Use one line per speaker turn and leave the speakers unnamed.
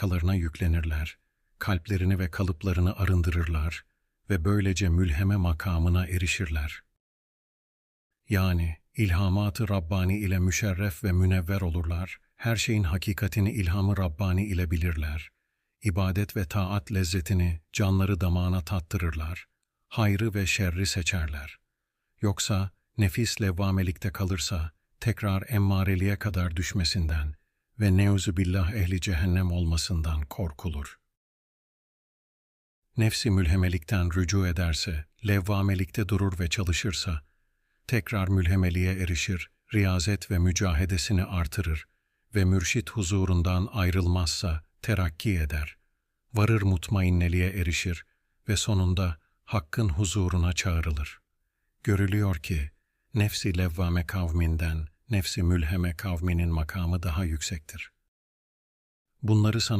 arkalarına yüklenirler, kalplerini ve kalıplarını arındırırlar ve böylece mülheme makamına erişirler. Yani ilhamatı Rabbani ile müşerref ve münevver olurlar, her şeyin hakikatini ilhamı Rabbani ile bilirler. İbadet ve taat lezzetini canları damağına tattırırlar, hayrı ve şerri seçerler. Yoksa nefis levvamelikte kalırsa tekrar emmareliğe kadar düşmesinden ve neuzu billah ehli cehennem olmasından korkulur. Nefsi mülhemelikten rücu ederse, levvamelikte durur ve çalışırsa, tekrar mülhemeliğe erişir, riyazet ve mücahedesini artırır ve mürşit huzurundan ayrılmazsa terakki eder. Varır mutmainneliğe erişir ve sonunda Hakk'ın huzuruna çağrılır. Görülüyor ki, nefsi levvame kavminden, nefsi mülheme kavminin makamı daha yüksektir. Bunları sana